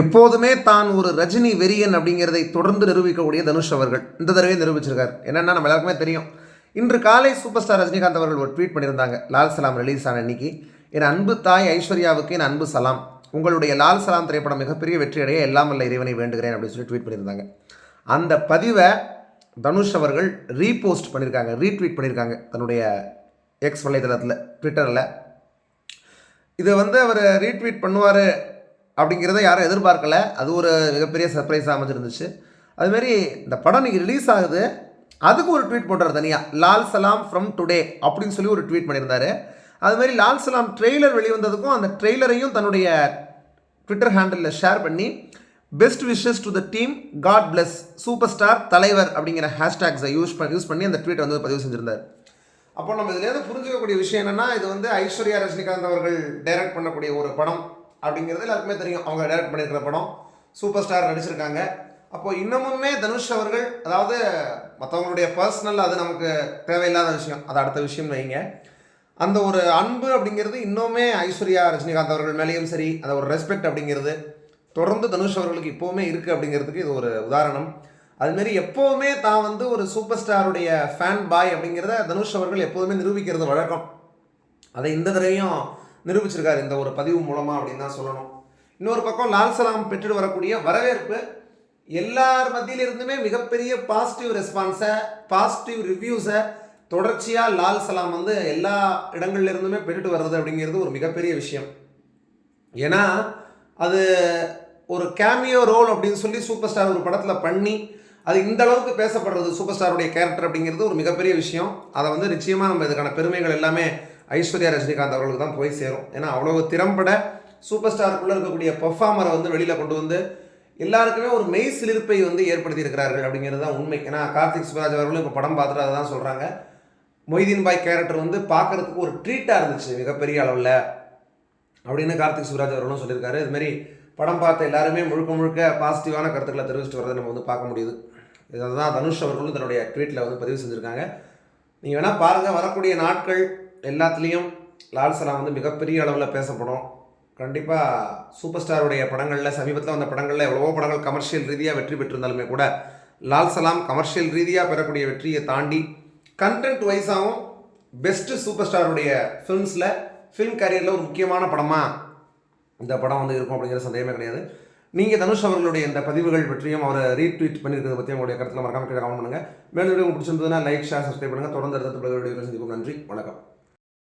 எப்போதுமே தான் ஒரு ரஜினி வெறியன் அப்படிங்கிறதை தொடர்ந்து நிரூபிக்கக்கூடிய தனுஷ் அவர்கள் இந்த தடவை நிரூபிச்சிருக்கார். என்னென்னா நம்ம எல்லாருக்குமே தெரியும். இன்று காலை சூப்பர் ஸ்டார் ரஜினிகாந்த் அவர்கள் ஒரு ட்வீட் பண்ணியிருந்தாங்க. லால் சலாம் ரிலீஸ் ஆன இன்னைக்கு. என் அன்பு தாய் ஐஸ்வர்யாவுக்கு என் அன்பு சலாம். உங்களுடைய லால் சலாம் திரைப்படம் மிகப்பெரிய வெற்றியடைய எல்லாம் வல்ல இறைவனை வேண்டுகிறேன் அப்படின்னு சொல்லி ட்வீட் பண்ணியிருந்தாங்க. அந்த பதிவை தனுஷ் அவர்கள் ரீபோஸ்ட் பண்ணியிருக்காங்க. ரீட்வீட் பண்ணியிருக்காங்க தன்னுடைய எக்ஸ் வலைதளத்தில் ட்விட்டரில் இதை வந்து அவர் ரீட்வீட் பண்ணுவார் அப்படிங்கிறத யாரும் எதிர்பார்க்கல. அது ஒரு மிகப்பெரிய சர்ப்ரைஸாக அமைஞ்சிருந்துச்சு. அதுமாரி இந்த படம் இன்றைக்கி ரிலீஸ் ஆகுது. அதுக்கு ஒரு ட்வீட் போட்டார் தனியாக லால் சலாம் ஃப்ரம் டுடே அப்படின்னு சொல்லி ஒரு ட்வீட் பண்ணியிருந்தாரு. அதுமாரி லால் சலாம் ட்ரெய்லர் வெளிவந்ததுக்கும் அந்த ட்ரெய்லரையும் தன்னுடைய ட்விட்டர் ஹேண்டலில் ஷேர் பண்ணி best wishes to the team God bless super star தலைவர் அப்படிங்கிற ஹேஷ்டேக்ஸை யூஸ் பண்ணி யூஸ் பண்ணி அந்த ட்வீட் வந்து பதிவு செஞ்சிருந்தார். அப்போ நம்ம இதுலேருந்து புரிஞ்சுக்கக்கூடிய விஷயம் என்னென்னா இது வந்து ஐஸ்வர்யா ரஜினிகாந்த் அவர்கள் டைரக்ட் பண்ணக்கூடிய ஒரு படம். அப்படிங்கிறது எல்லாருக்குமே தெரியும். அவங்க டைரக்ட் பண்ணியிருக்கிற படம். சூப்பர் ஸ்டார் நடிச்சிருக்காங்க. அப்போ இன்னமுமே தனுஷ் அவர்கள் அதாவது மற்றவங்களுடைய பர்சனல் அது நமக்கு தேவையில்லாத விஷயம். அது அடுத்த விஷயம் வைங்க. அந்த ஒரு அன்பு அப்படிங்கிறது இன்னுமே ஐஸ்வர்யா ரஜினிகாந்த் அவர்கள் மேலேயும் சரி அந்த ஒரு ரெஸ்பெக்ட் அப்படிங்கிறது தொடர்ந்து தனுஷ் அவர்களுக்கு இப்போவுமே இருக்குது அப்படிங்கிறதுக்கு இது ஒரு உதாரணம். அதுமாரி எப்போவுமே தான் வந்து ஒரு சூப்பர் ஸ்டாருடைய ஃபேன் பாய் அப்படிங்கிறத தனுஷ் அவர்கள் எப்போதுமே நிரூபிக்கிறது வழக்கம். அதை இந்த தடவையும் நிரூபிச்சிருக்காரு இந்த ஒரு பதிவு மூலமாக அப்படின்னு தான் சொல்லணும். இன்னொரு பக்கம் லால் சலாம் பெற்றுட்டு வரக்கூடிய வரவேற்பு எல்லார் மத்தியிலிருந்துமே மிகப்பெரிய பாசிட்டிவ் ரெஸ்பான்ஸை பாசிட்டிவ் ரிவ்யூஸை தொடர்ச்சியாக லால் சலாம் வந்து எல்லா இடங்கள்லேருந்துமே பெற்றுட்டு வர்றது அப்படிங்கிறது ஒரு மிகப்பெரிய விஷயம். ஏன்னா அது ஒரு கேமியோ ரோல் அப்படின்னு சொல்லி சூப்பர் ஸ்டார் ஒரு படத்தில் பண்ணி அது இந்த அளவுக்கு பேசப்படுறது சூப்பர் ஸ்டாருடைய கேரக்டர் அப்படிங்கிறது ஒரு மிகப்பெரிய விஷயம். அதை வந்து நிச்சயமாக நம்ம இதுக்கான பெருமைகள் எல்லாமே ஐஸ்வர்யா ரஜினிகாந்த் அவர்களுக்கு தான் போய் சேரும். ஏன்னா அவ்வளோ திறம்பட சூப்பர் ஸ்டாருக்குள்ளே இருக்கக்கூடிய பெர்ஃபார்மரை வந்து வெளியில் கொண்டு வந்து எல்லாருக்குமே ஒரு மெய் சிலிர்ப்பை வந்து ஏற்படுத்தி இருக்கிறார்கள் அப்படிங்கிறது தான் உண்மை. ஏன்னா கார்த்திக் சுப்ராஜ் அவர்களும் இப்போ படம் பார்த்துட்டு அதை தான் சொல்கிறாங்க மொய்தீன் பாய் கேரக்டர் வந்து பார்க்கறதுக்கு ஒரு ட்ரீட்டாக இருந்துச்சு மிகப்பெரிய அளவில் அப்படின்னு கார்த்திக் சுப்ராஜ் அவர்களும் சொல்லியிருக்காரு. இதுமாரி படம் பார்த்த எல்லாருமே முழுக்க முழுக்க பாசிட்டிவான கருத்துக்களை தெரிவிச்சுட்டு வரதை நம்ம வந்து பார்க்க முடியுது. இதை தான் தனுஷ் அவர்களும் தன்னுடைய ட்வீட்டில் வந்து பதிவு செஞ்சுருக்காங்க. நீங்கள் வேணால் பாருங்கள் வரக்கூடிய நாட்கள் எல்லாத்துலேயும் லால் சலாம் வந்து மிகப்பெரிய அளவில் பேசப்படும். கண்டிப்பாக சூப்பர் ஸ்டாருடைய படங்களில் சமீபத்தில் வந்த படங்களில் எவ்வளவோ படங்கள் கமர்ஷியல் ரீதியாக வெற்றி பெற்றிருந்தாலுமே கூட லால் சலாம் கமர்ஷியல் ரீதியாக பெறக்கூடிய வெற்றியை தாண்டி கண்டென்ட் வைஸாகவும் பெஸ்ட்டு சூப்பர் ஸ்டாருடைய ஃபிலிம்ஸில் ஃபிலிம் கேரியரில் ஒரு முக்கியமான படமாக இந்த படம் வந்து இருக்கும் அப்படிங்கிற சந்தேகமே கிடையாது. நீங்கள் தனுஷ் அவர்களுடைய இந்த பதிவுகள் பற்றியும் அவரை ரீட்வீட் பண்ணியிருக்கிறத பற்றி உங்களுடைய கருத்தில் மறக்காம கீழே கமெண்ட் பண்ணுங்கள் மேலும் உங்களுக்கு பிடிச்சிருந்ததுன்னா லைக் ஷேர் சப்ஸ்கிரைப் பண்ணுங்கள் தொடர்ந்து அடுத்த வீடியோ சந்திப்போம். நன்றி. வணக்கம்.